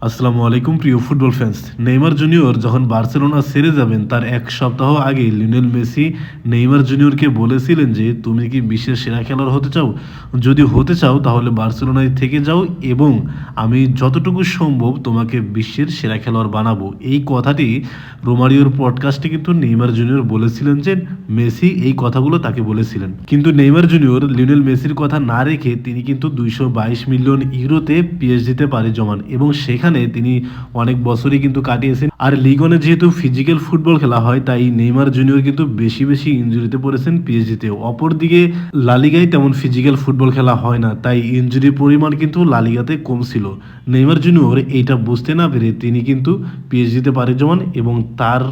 আসসালামু আলাইকুম, প্রিয় ফুটবল ফ্যান্স নেইমার জুনিয়র যখন বার্সেলোনা সেরে যাবেন, তার এক সপ্তাহ আগে লিওনেল মেসি নেইমার জুনিয়রকে বলেছিলেন যে, তুমি কি বিশ্বের সেরা খেলোয়াড় হতে চাও? যদি হতে চাও, তাহলে বার্সেলোনায় থেকে যাও এবং আমি যতটুকু সম্ভব তোমাকে বিশ্বের সেরা খেলোয়াড় বানাবো। এই কথাটি রোমারিওর পডকাস্টে কিন্তু নেইমার জুনিয়র বলেছিলেন যে, মেসি এই কথাগুলো তাকে বলেছিলেন। কিন্তু নেইমার জুনিয়র লিওনেল মেসির কথা না রেখে তিনি কিন্তু দুইশো বাইশ মিলিয়ন ইউরোতে পিএইচডিতে পাড়ি জমান এবং সেখানে তিনি অনেক বছরই কিন্তু কাটিয়েছেন। আর লিগনে যেহেতু ফিজিক্যাল ফুটবল খেলা হয়, তাই নেইমার জুনিয়র কিন্তু বেশি বেশি ইঞ্জুরিতে পড়েছেন পিএইচডিতে অপরদিকে লালিগায় তেমন ফিজিক্যাল ফুটবল খেলা হয় না, তাই ইঞ্জুরির পরিমাণ কিন্তু লালিগাতে কম ছিল। নেইমার জুনিয়র এইটা বুঝতে না পেরে তিনি কিন্তু পিএইচডিতে পাড়ি জমান এবং তার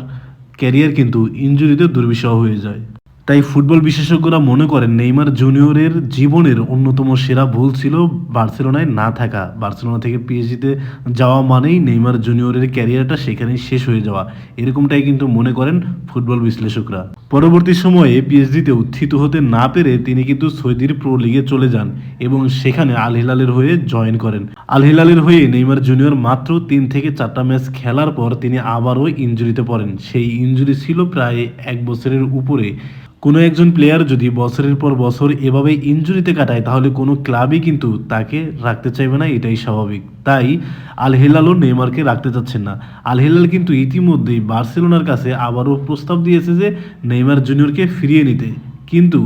ক্যারিয়ার কিন্তু ইঞ্জুরিতে দুর্বিষহ হয়ে যায়। তাই ফুটবল বিশেষজ্ঞরা মনে করেন নেইমার জুনিয়রের জীবনের অন্যতম সেরা ভুল ছিল বার্সেলোনায় না থাকা। বার্সেলোনা থেকে পিএইচডিতে যাওয়া মানেই নেইমার জুনিয়রের ক্যারিয়ারটা সেখানেই শেষ হয়ে যাওয়া। এরকমটাই কিন্তু মনে করেন ফুটবল বিশ্লেষকরা। পরবর্তী সময়ে পিএইচডিতে উত্থিত হতে না পেরে তিনি কিন্তু সৌদির প্রো লিগে চলে যান এবং সেখানে আল হিলালের হয়ে জয়েন করেন। আল হিলালের হয়ে নেইমার জুনিয়র মাত্র তিন থেকে চারটা ম্যাচ খেলার পর তিনি আবারও ইঞ্জুরিতে পড়েন। সেই ইঞ্জুরি ছিল প্রায় এক বছরের উপরে। কোনো একজন প্লেয়ার যদি বছরের পর বছর এভাবে ইনজুরিতে কাটায়, তাহলে কোনো ক্লাবই কিন্তু তাকে রাখতে চাইবে না, এটাই স্বাভাবিক। তাই আল হেলালও নেইমারকে রাখতে চাচ্ছেন না। আল হেলাল কিন্তু ইতিমধ্যেই বার্সেলোনার কাছে আবারও প্রস্তাব দিয়েছে যে, নেইমার জুনিয়রকে ফিরিয়ে নিতে। কিন্তু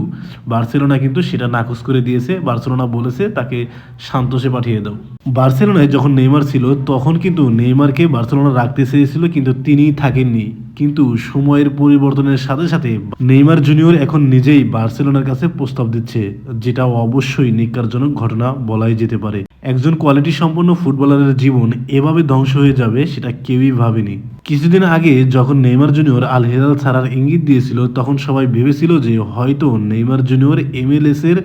বার্সেলোনা কিন্তু সেটা নাকচ করে দিয়েছে। বার্সেলোনা বলেছে, তাকে সান্তোষে পাঠিয়ে দাও। বার্সেলোনায় যখন নেইমার ছিল, তখন কিন্তু নেইমারকে বার্সেলোনা রাখতে চেয়েছিল, কিন্তু তিনি থাকেননি। কিন্তু সময়ের পরিবর্তনের সাথে সাথে নেইমার জুনিয়র এখন নিজেই বার্সেলোনার কাছে প্রস্তাব দিচ্ছে, যেটা অবশ্যই নিকারজনক ঘটনা বলাই যেতে পারে। একজন কোয়ালিটি সম্পন্ন ফুটবলারের জীবন এভাবে ধ্বংস হয়ে যাবে সেটা কেউই ভাবেনি। কিছুদিন আগে যখন নেইমার জুনিয়র আল হেলাল ছাড়ার ইঙ্গিত দিয়েছিল, তখন সবাই ভেবেছিল যে হয়তো নেইমার জুনিয়র এমএলএস এর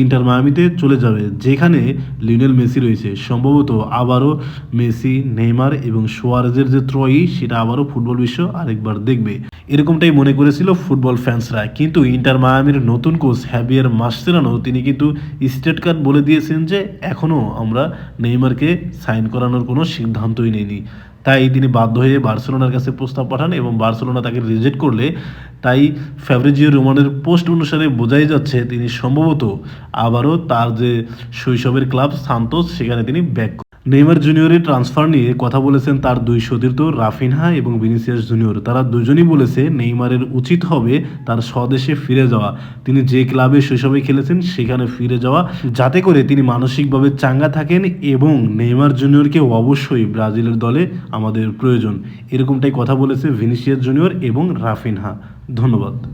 ইন্টার মায়ামিতে চলে যাবে, যেখানে লিওনেল মেসি রয়েছে। সম্ভবত আবারও মেসি, নেইমার এবং সোয়ারেজের যে ত্রয়ী, সেটা আবারও ফুটবল বিশ্ব আরেকবার দেখবে। এরকমটাই মনে করেছিল ফুটবল ফ্যান্সরা। কিন্তু ইন্টার মায়ামির নতুন কোচ হ্যাবিয়ার মাস্তেরানো তিনি কিন্তু স্টেট কার্ড বলে দিয়েছেন যে এখনও আমরা নেইমারকে সাইন করানোর কোনো সিদ্ধান্তই নেইনি। তাই তিনি বাধ্য হয়ে বার্সেলোনার কাছে প্রস্তাব পাঠান এবং বার্সেলোনা তাকে রিজেক্ট করলে। তাই ফ্যাব্রিজিও রোমানের পোস্ট অনুসারে বোঝাই যাচ্ছে, তিনি সম্ভবত আবারও তার যে শৈশবের ক্লাব সান্তোস, সেখানে তিনি ব্যাক নেইমার জুনিয়রের ট্রান্সফার নিয়ে কথা বলেছেন তার দুই সতীর্থ রাফিনহা এবং ভিনিসিয়াস জুনিয়র। তারা দুজনই বলেছে নেইমারের উচিত হবে তার স্বদেশে ফিরে যাওয়া। তিনি যে ক্লাবে শৈশবে খেলেছেন সেখানে ফিরে যাওয়া, যাতে করে তিনি মানসিকভাবে চাঙ্গা থাকেন এবং নেইমার জুনিয়রকে অবশ্যই ব্রাজিলের দলে আমাদের প্রয়োজন। এরকমটাই কথা বলেছে ভিনিসিয়াস জুনিয়র এবং রাফিনহা। ধন্যবাদ।